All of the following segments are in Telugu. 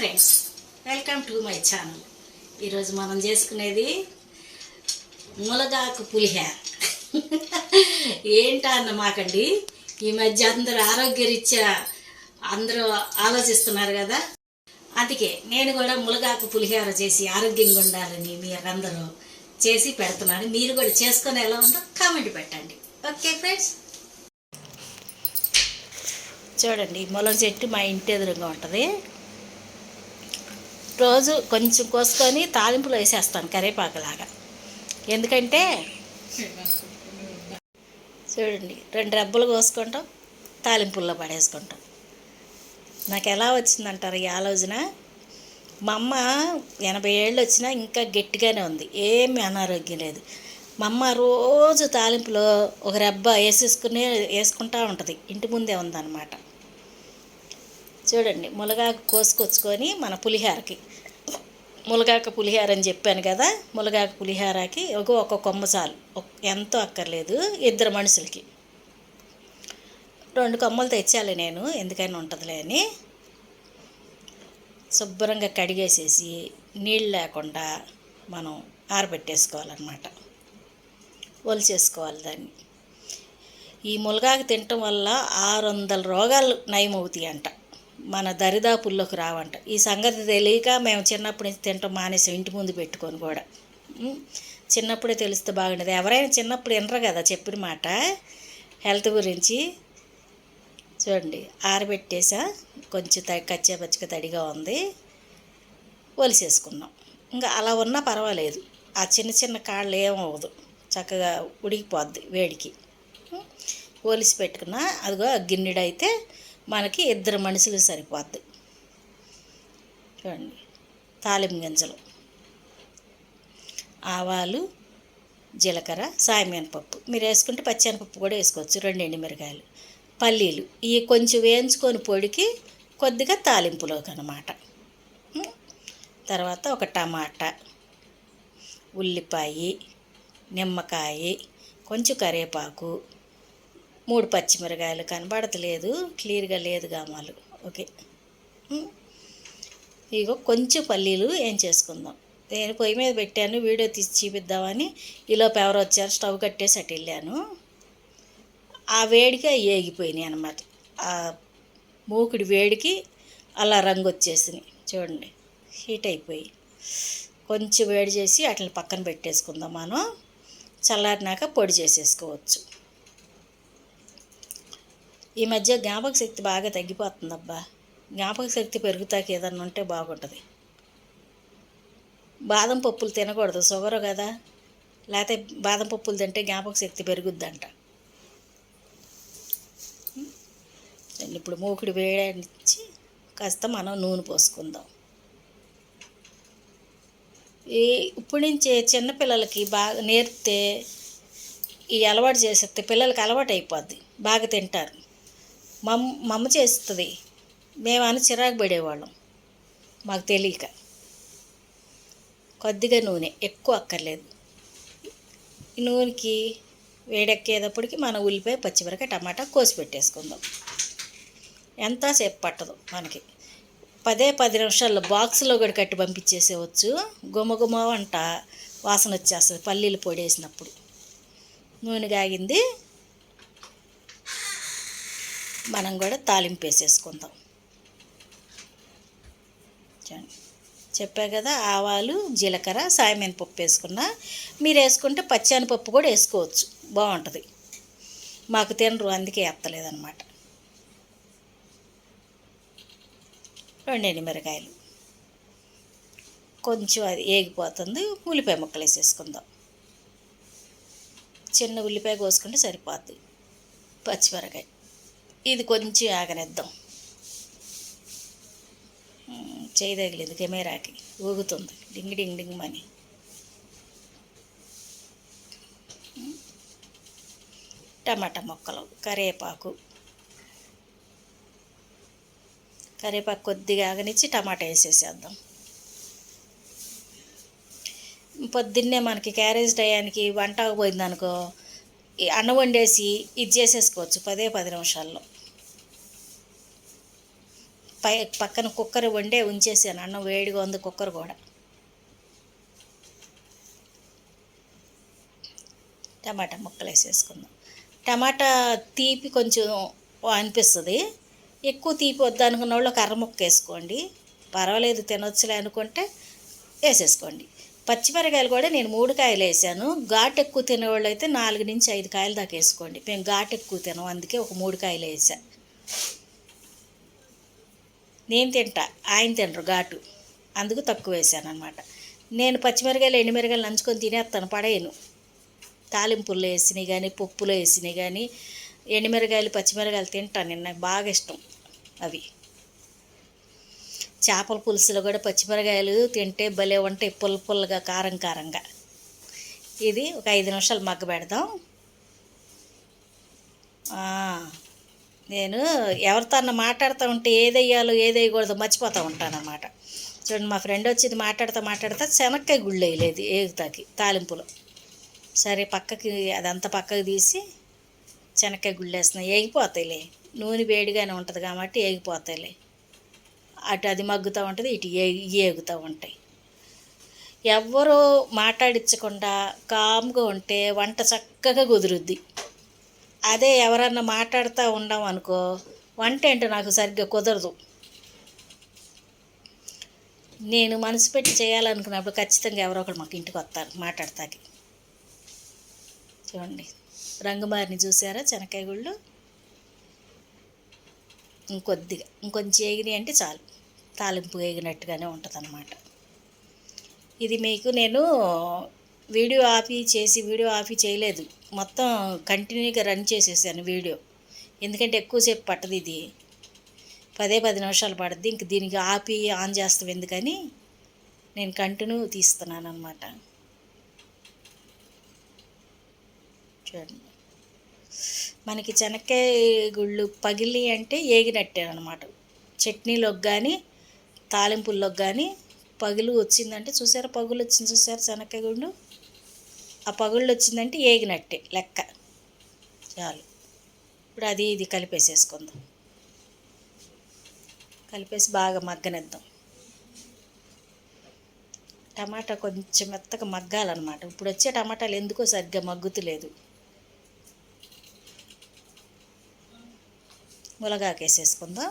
Friends welcome to my channel. ఈరోజు మనం చేసుకునేది ములగాకు పులిహార. ఏంటా అన్న మాకండి ఈ మధ్య అందరూ ఆరోగ్యరీత్యా అందరూ ఆలోచిస్తున్నారు కదా. అందుకే నేను కూడా ములగాకు పులిహార చేసి ఆరోగ్యంగా ఉండాలని మీరందరూ చేసి పెడుతున్నాను. మీరు కూడా చేసుకొని ఎలా ఉందో కామెంట్ పెట్టండి. Okay friends? చూడండి ములగ చెట్టు మా ఇంటి ఎదురుగా ఉంటుంది. రోజు కొంచెం కోసుకొని తాలింపులో వేసేస్తాను కరివేపాకులాగా. ఎందుకంటే చూడండి రెండు రెబ్బలు కోసుకుంటాం తాలింపుల్లో పడేసుకుంటాం. నాకు ఎలా వచ్చిందంటారు ఈ ఆలోచన? మా అమ్మ ఎనభై ఏళ్ళు వచ్చినా ఇంకా గట్టిగానే ఉంది ఏమి అనారోగ్యం లేదు. మా అమ్మ రోజు తాలింపులో ఒక రెబ్బ వేసేసుకునే వేసుకుంటా ఉంటుంది ఇంటి ముందే ఉందన్నమాట. చూడండి మునగాకు కోసుకొచ్చుకొని మన పులిహారకి. మునగాకు పులిహార అని చెప్పాను కదా మునగాకు పులిహారకి ఒక ఒక కొమ్మ చాలు. ఎంతో అక్కర్లేదు ఇద్దరు మనుషులకి. రెండు కొమ్మలు తెచ్చాలి నేను ఎందుకైనా ఉంటుందిలే అని. శుభ్రంగా కడిగేసేసి నీళ్ళు లేకుండా మనం ఆరబెట్టేసుకోవాలన్నమాట. ఒలిచేసుకోవాలి దాన్ని. ఈ మునగాకు తినటం వల్ల ఆరు వందల రోగాలు నయమవుతాయి అంట మన దరిదాపుల్లోకి రావంట. ఈ సంగతి తెలియక మేము చిన్నప్పటి నుంచి తింటాం మానేసాం ఇంటి ముందు పెట్టుకొని కూడా. చిన్నప్పుడే తెలిస్తే బాగుండేది. ఎవరైనా చిన్నప్పుడు వినరు కదా చెప్పిన మాట. హెల్త్ గురించి చూడండి ఆరబెట్టేసా కొంచెం త కచ్చా పచ్చిక తడిగా ఉంది ఒలిసేసుకున్నాం. ఇంకా అలా ఉన్నా పర్వాలేదు. ఆ చిన్న చిన్న కాళ్ళు ఏమవ్వదు. చక్కగా ఉడికిపోద్ది వేడికి. ఒలిసి పెట్టుకున్న అదిగో ఆ గిన్నెడు అయితే మనకి ఇద్దరు మనుషులు సరిపోద్ది. చూడండి తాలింపు గింజలు ఆవాలు జీలకర్ర సాయమినపప్పు. మీరు వేసుకుంటే పచ్చనిపప్పు కూడా వేసుకోవచ్చు రెండు ఎండుమిరకాయలు పల్లీలు. ఇవి కొంచెం వేయించుకొని పొడికి కొద్దిగా తాలింపులోకి అనమాట తర్వాత ఒక టమాటా ఉల్లిపాయ నిమ్మకాయ కొంచెం కరివేపాకు మూడు పచ్చిమిరకాయలు కనబడతలేదు క్లియర్గా లేదు గామాలు. ఓకే. ఇగో కొంచెం పల్లీలు ఏం చేసుకుందాం. నేను పొయ్యి మీద పెట్టాను వీడియో తీసి చూపిద్దామని. ఈలోపు ఎవరు వచ్చారు స్టవ్ కట్టేసి అటు వెళ్ళాను. ఆ వేడికి ఏగిపోయినాయి అనమాట ఆ మూకుడి వేడికి అలా రంగు వచ్చేసినాయి చూడండి హీట్ అయిపోయి. కొంచెం వేడి చేసి అట్లా పక్కన పెట్టేసుకుందాం మనం. చల్లారినాక పొడి చేసేసుకోవచ్చు. ఈ మధ్య జ్ఞాపక శక్తి బాగా తగ్గిపోతుందబ్బా. జ్ఞాపక శక్తి పెరుగుతాక ఏదన్నా ఉంటే బాగుంటుంది. బాదం పప్పులు తినకూడదు. షుగరు కదా. లేకపోతే బాదం పప్పులు తింటే జ్ఞాపక శక్తి పెరుగుద్దంట. ఇప్పుడు మూకుడు వేడించి కాస్త మనం నూనె పోసుకుందాం. ఈ ఇప్పటి నుంచే చిన్నపిల్లలకి బాగా నేర్పితే ఈ అలవాటు చేసేస్తే పిల్లలకి అలవాటు అయిపోద్ది బాగా తింటారు. మమ్ మమ్మ చేస్తుంది. మేము చిరాకు పడేవాళ్ళం. మాకు తెలియక. కొద్దిగా నూనె ఎక్కువ అక్కర్లేదు. ఈ నూనెకి వేడెక్కేటప్పటికి మన ఉల్లిపాయ పచ్చిమిరకాయ టమాటా కోసి పెట్టేసుకుందాం. ఎంతసేపు పట్టదు మనకి. పదే పది నిమిషాల్లో బాక్స్లో కూడా కట్టి పంపించేసేవచ్చు. గుమగుమ వంట వాసన వచ్చేస్తుంది పల్లీలు పొడి వేసినప్పుడు. నూనె కాగింది. మనం కూడా తాలింపు వేసేసుకుందాం. చెప్పా కదా ఆవాలు జీలకర్ర సాయమైన పప్పు వేసుకున్నా మీరు వేసుకుంటే పచ్చానిపప్పు కూడా వేసుకోవచ్చు. బాగుంటుంది. మాకు తినరు అందుకే ఎత్తలేదన్నమాట. రెండు మిరకాయలు. కొంచెం అది ఏగిపోతుంది ఉల్లిపాయ ముక్కలు వేసేసుకుందాం. చిన్న ఉల్లిపాయ కోసుకుంటే సరిపోద్ది. పచ్చిమిరకాయ. ఇది కొంచెం ఆగనిద్దాం. ఉమ్, చేయి తగిలింది కెమెరాకి. ఊగుతుంది. డింగ్ డింగ్ డింగ్ మని. టమాటా మొక్కలు కరివేపాకు కరివేపాకు కొద్దిగా ఆగనిచ్చి టమాటా వేసేసేద్దాం. పొద్దున్నే మనకి క్యారేజ్ టయానికి వంట పోయింది అనుకో అన్నం వండేసి ఇది చేసేసుకోవచ్చు పదే పది నిమిషాల్లో. పై పక్కన కుక్కర్ వండే ఉంచేసాను అన్నం వేడిగా ఉంది కుక్కర్ కూడా. టమాటా ముక్కలు వేసేసుకుందాం టమాటా తీపి కొంచెం అనిపిస్తుంది. ఎక్కువ తీపి వద్దు అనుకున్న వాళ్ళు ఒక ముక్క వేసుకోండి. పర్వాలేదు తినొచ్చులే అనుకుంటే వేసేసుకోండి. పచ్చిమిరకాయలు కూడా నేను మూడు కాయలు వేసాను. ఘాటు ఎక్కువ తినేవాళ్ళు అయితే నాలుగు నుంచి ఐదు కాయలు దాకా వేసుకోండి. మేము ఘాటు ఎక్కువ తినం అందుకే ఒక మూడు కాయలు వేసా. నేను తింటా ఆయన తినరు ఘాటు. అందుకు తక్కువ వేసాను అనమాట నేను పచ్చిమిరకాయలు ఎండుమిరకాయలు నంచుకొని తినేస్తాను పడేయను. తాలింపుల్లో వేసినవి కానీ పప్పులో వేసినవి కానీ ఎండుమిరకాయలు పచ్చిమిరకాయలు తింటాను నేను నాకు బాగా ఇష్టం అవి. చేపల పులుసులో కూడా పచ్చిమిరకాయలు తింటే భలే ఉంటాయి పుల్ల పుల్లగా కారం కారంగా. ఇది ఒక ఐదు నిమిషాలు మగ్గ పెడదాం. నేను ఎవరితో అన్న మాట్లాడుతూ ఉంటే ఏది వేయాలో ఏది మర్చిపోతూ ఉంటానన్నమాట చూడండి మా ఫ్రెండ్ వచ్చింది మాట్లాడుతూ మాట్లాడుతూ శనక్కాయ గుళ్ళు వేయలేదు ఏగుతాకి తాలింపులో. సరే పక్కకి అదంతా పక్కకి తీసి శనక్కాయ గుళ్ళు వేస్తున్నాయి. ఏగిపోతాయిలే నూనె వేడిగానే ఉంటుంది కాబట్టి ఏగిపోతాయిలే. అటు అది మగ్గుతూ ఉంటుంది ఇటు ఏ- ఏగుతూ ఉంటాయి. ఎవ్వరూ మాట్లాడించకుండా కామ్గా ఉంటే వంట చక్కగా కుదురుద్ది. అదే ఎవరన్నా మాట్లాడుతూ ఉండాం అనుకో వంట ఏంటో నాకు సరిగ్గా కుదరదు. నేను మనసు పెట్టి చేయాలనుకున్నప్పుడు ఖచ్చితంగా ఎవరో ఒకరు మాకు ఇంటికి వస్తారు మాట్లాడతాకి. చూడండి రంగుమారిని చూసారా? చెనక్కాయ గుళ్ళు? ఇంకొద్దిగా ఇంకొంచెం ఎగిరి అంటే చాలు. తాలింపు వేగినట్టుగానే ఉంటుంది అనమాట ఇది మీకు నేను వీడియో ఆఫీ చేసి వీడియో ఆఫీ చేయలేదు. మొత్తం కంటిన్యూగా రన్ చేసేసాను వీడియో. ఎందుకంటే ఎక్కువసేపు పట్టదు ఇది. పదే పది నిమిషాలు పడుద్ది. ఇంక దీనికి ఆపి ఆన్ చేస్తాం ఎందుకని నేను కంటిన్యూ తీస్తున్నాను అనమాట చూడండి. మనకి చెనక్కాయ గుళ్ళు పగిలి అంటే ఏగినట్టే అనమాట చట్నీలోకి కానీ తాలింపుల్లోకి కానీ పగులు వచ్చిందంటే చూసారా? పగులు వచ్చింది చూసారా శనక్కాయ గుండు ఆ పగుళ్ళు వచ్చిందంటే ఏగినట్టే లెక్క. చాలు. ఇప్పుడు అది ఇది కలిపేసేసుకుందాం. కలిపేసి బాగా మగ్గనిద్దాం. టమాటా కొంచెం మెత్తగా మగ్గాలన్నమాట. ఇప్పుడు వచ్చే టమాటాలు ఎందుకో సరిగ్గా మగ్గుతులేదు. ములగాకేసేసుకుందాం.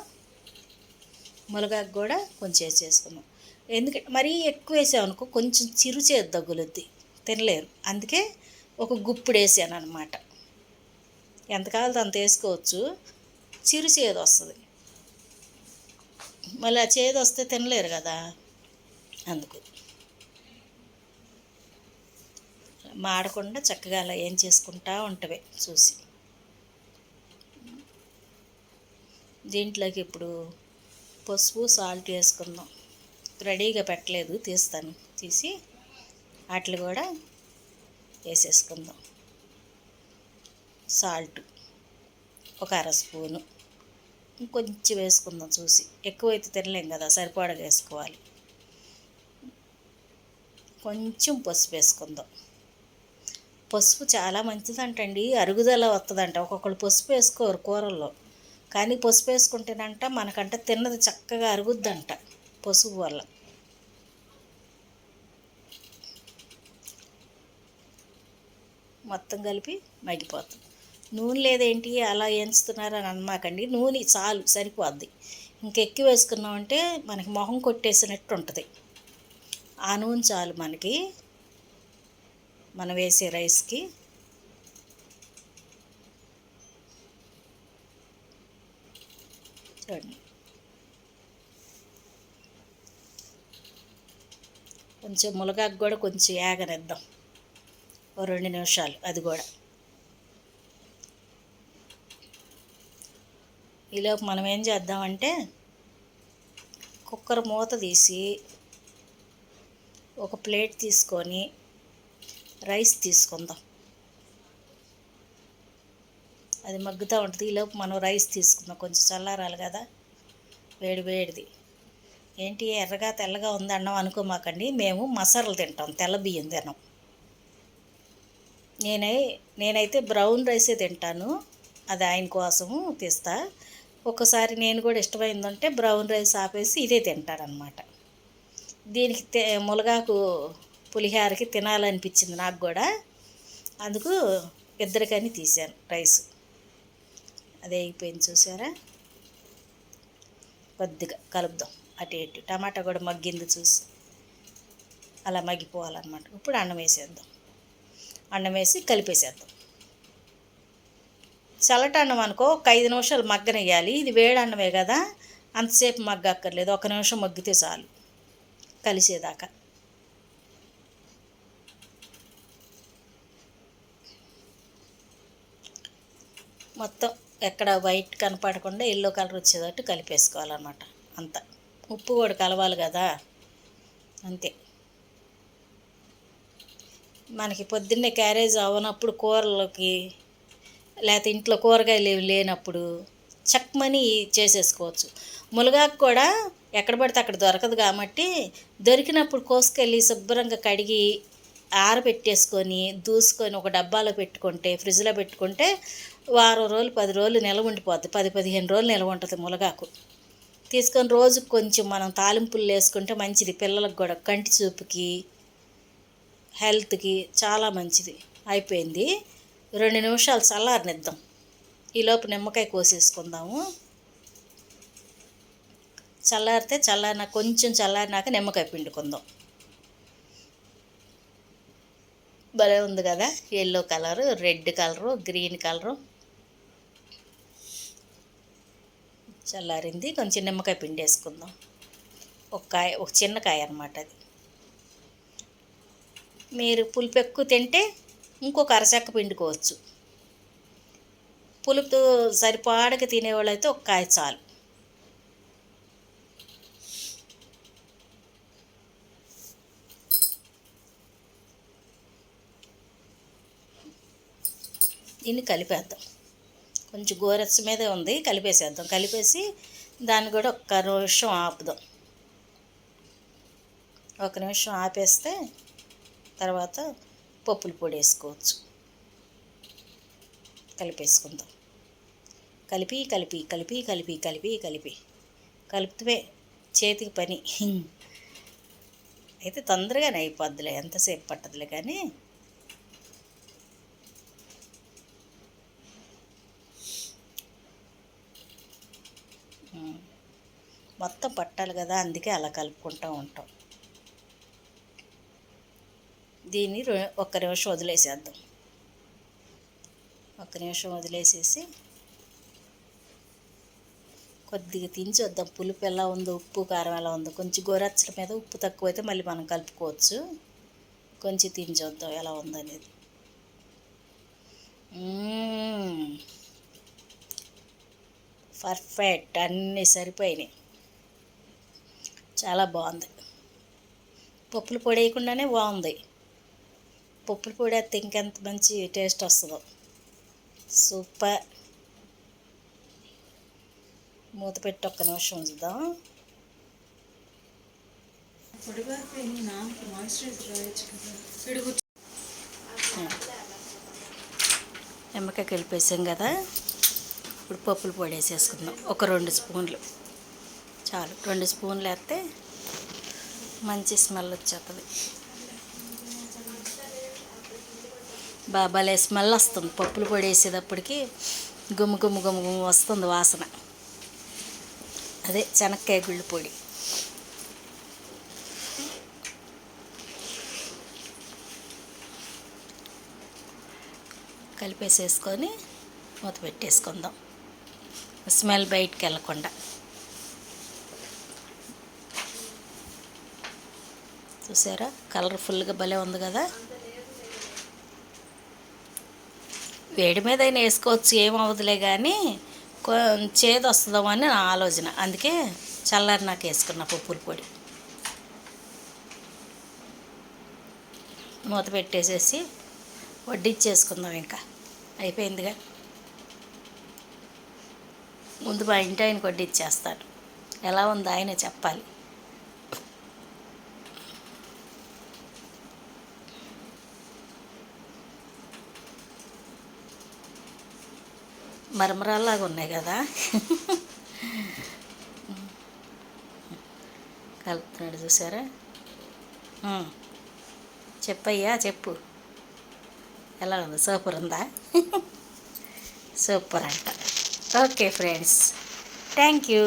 మునగాకు కూడా కొంచెం వేసేసుకున్నాం ఎందుకంటే మరీ ఎక్కువ వేసామనుకో కొంచెం చిరు చేదు తినలేరు. అందుకే ఒక గుప్పుడు వేసాను అనమాట ఎంత కావాలో అంత వేసుకోవచ్చు. చిరు చేదు వస్తుంది. మళ్ళీ ఆ చేదు వస్తే తినలేరు కదా. అందుకు. మాడకుండా చక్కగా అలా ఏం చేసుకుంటా ఉంటవే చూసి. దీంట్లోకి ఇప్పుడు పసుపు సాల్ట్ వేసుకుందాం. రెడీగా పెట్టలేదు తీస్తాను. తీసి వాటిని కూడా వేసేసుకుందాం. సాల్ట్ ఒక అర స్పూను. ఇంకొంచెం వేసుకుందాం చూసి. ఎక్కువైతే తినలేం కదా సరిపడగా వేసుకోవాలి. కొంచెం పసుపు వేసుకుందాం. పసుపు చాలా మంచిదంటండి అరుగుదల వస్తుందంట ఒక్కొక్కరు పసుపు వేసుకోరు కూరల్లో. కానీ పసుపు వేసుకుంటేనంట మనకంట తిన్నది చక్కగా అరుగుద్దంట పసుపు వల్ల. మొత్తం కలిపి మగ్గిపోతుంది నూనె లేదేంటి అలా ఎంచుతున్నారని అనమాకండి. నూనె చాలు సరిపోద్ది. ఇంకెక్కువ వేసుకున్నామంటే మనకి మొహం కొట్టేసినట్టు ఉంటుంది. ఆ నూనె చాలు మనకి. మనం వేసే రైస్కి చూడండి కొంచెం మునగాకు కూడా కొంచెం ఏగనిద్దాం. ఓ రెండు నిమిషాలు అది కూడా. ఈలోపు మనం ఏం చేద్దామంటే కుక్కర్ మూత తీసి ఒక ప్లేట్ తీసుకొని రైస్ తీసుకుందాం. అది మగ్గుతూ ఉంటుంది. ఈలోపు మనం రైస్ తీసుకుందాం. కొంచెం చల్లారాలి కదా. వేడి వేడిది. ఏంటి? ఎర్రగా తెల్లగా ఉంది అన్నం అనుకోమాకండి మేము మసాలాలు తింటాం. తెల్ల బియ్యం తినం. నేనై నేనైతే బ్రౌన్ రైసే తింటాను. అది ఆయన కోసము తీస్తా. ఒక్కసారి నేను కూడా ఇష్టమైందంటే బ్రౌన్ రైస్ ఆపేసి ఇదే తింటారనమాట దీనికి ములగాకు పులిహారకి తినాలనిపించింది నాకు కూడా. అందుకు ఇద్దరికని తీశాను రైస్. అదే అయిపోయింది చూసారా? కొద్దిగా కలుపుదాం. అటు ఇటు. టమాటా కూడా మగ్గింది చూసి. అలా మగ్గిపోవాలన్నమాట. ఇప్పుడు అన్నం వేసేద్దాం. అన్నం వేసి కలిపేసేద్దాం. చల్లట అన్నం అనుకో ఒక ఐదు నిమిషాలు మగ్గనేయాలి ఇది వేడి అన్నమే కదా. అంతసేపు మగ్గక్కర్లేదు. ఒక నిమిషం మగ్గితే చాలు. కలిసేదాకా. మొత్తం ఎక్కడ వైట్ కనపడకుండా ఎల్లో కలర్ వచ్చేటట్టు కలిపేసుకోవాలన్నమాట. అంత. ఉప్పు కూడా కలవాలి కదా. అంతే. మనకి పొద్దున్నే క్యారేజ్ అవ్వనప్పుడు కూరలోకి లేకపోతే ఇంట్లో కూరగాయలు ఏమి లేనప్పుడు చక్మని చేసేసుకోవచ్చు. మునగాకు కూడా ఎక్కడ పడితే అక్కడ దొరకదు కాబట్టి దొరికినప్పుడు కోసుకెళ్ళి శుభ్రంగా కడిగి ఆరబెట్టేసుకొని దూసుకొని ఒక డబ్బాలో పెట్టుకుంటే ఫ్రిడ్జ్లో పెట్టుకుంటే వారం రోజులు పది రోజులు నిలవ ఉండిపోద్ది. పది పదిహేను రోజులు నిలవ ఉంటుంది మునగాకు తీసుకొని రోజుకు కొంచెం మనం తాలింపులు వేసుకుంటే మంచిది. పిల్లలకు కూడా కంటి చూపుకి హెల్త్కి చాలా మంచిది. అయిపోయింది. రెండు నిమిషాలు చల్లారనిద్దాం. ఈలోపు నిమ్మకాయ కోసేసుకుందాము. చల్లారితే చల్లారిన కొంచెం చల్లారినాక నిమ్మకాయ పిండుకుందాం. భలే ఉంది కదా? Yellow colour red colour green colour. చల్లారింది. కొంచెం నిమ్మకాయ పిండి వేసుకుందాం. ఒక కాయ ఒక చిన్న కాయ అనమాట అది. మీరు పులుపు ఎక్కువ తింటే ఇంకొక అరచెక్క పిండుకోవచ్చు పులుపు సరిపాడక తినేవాళ్ళైతే ఒక కాయ చాలు. దీన్ని కలిపేద్దాం. కొంచెం గోరెచ్చ మీదే ఉంది కలిపేసేద్దాం. కలిపేసి దాన్ని కూడా ఒక్క నిమిషం ఆపుదాం. ఒక నిమిషం ఆపేస్తే తర్వాత పప్పుల పొడి వేసుకోవచ్చు. కలిపేసుకుందాం. కలిపి కలిపి కలిపి కలిపి కలిపి కలిపి. కలుపుతే చేతికి పని. అయితే తొందరగానే అయిపోద్దిలే ఎంతసేపు పట్టదులే కానీ. మొత్తం పట్టాలి కదా అందుకే అలా కలుపుకుంటూ ఉంటాం. దీన్ని ఒక్క నిమిషం వదిలేసేద్దాం. ఒక్క నిమిషం వదిలేసేసి కొద్దిగా తించి వద్దాం. పులుపు ఎలా ఉందో ఉప్పు కారం ఎలా ఉందో. కొంచెం గోరచ్చల మీద ఉప్పు తక్కువైతే మళ్ళీ మనం కలుపుకోవచ్చు. కొంచెం తిని చూద్దాం ఎలా ఉందనేది. పర్ఫెక్ట్. అన్నీ సరిపోయినాయి. చాలా బాగుంది. పప్పులు పొడి వేయకుండానే బాగుంది. పప్పుల పొడి వేస్తే ఇంకెంత మంచి టేస్ట్ వస్తుందో. సూపర్. మూత పెట్టి ఒక్క నిమిషం ఉంచుదాం. నిమ్మకాయ కలిపేసాం కదా. ఇప్పుడు పప్పుల పొడి వేసేసుకుందాం ఒక రెండు స్పూన్లు. చాలు. రెండు స్పూన్లు వేస్తే మంచి స్మెల్ వచ్చేస్తుంది బాబాలే స్మెల్ వస్తుంది. పప్పులు పొడి వేసేటప్పటికి గుమ్ము గుమ్ము గుమ్ము గుమ్ము వస్తుంది వాసన. అదే శనక్కాయ గుళ్ళు పొడి. కలిపేసేసుకొని మూత పెట్టేసుకుందాం. స్మెల్ బయటికి వెళ్ళకుండా చూసారా? కలర్ఫుల్గా భలే ఉంది కదా? వేడి మీద అయినా వేసుకోవచ్చు ఏమవుదులే కానీ కొ- చేదు అని నా ఆలోచన. అందుకే చల్లారి నాకు వేసుకున్న పప్పుల పొడి. మూత పెట్టేసేసి వడ్డిచ్చేసుకుందాం ఇంకా. అయిపోయిందిగా. ముందు మా ఇంటి ఆయన వడ్డిచ్చేస్తాను. ఎలా ఉందో ఆయనే చెప్పాలి. మరమరాల్లాగా ఉన్నాయి కదా. కలుపుతున్నాడు చూసారా? చెప్పయ్యా చెప్పు. ఎలా ఉంది? సూపర్ ఉందా? సూపర్ అంట. Okay friends. Thank you.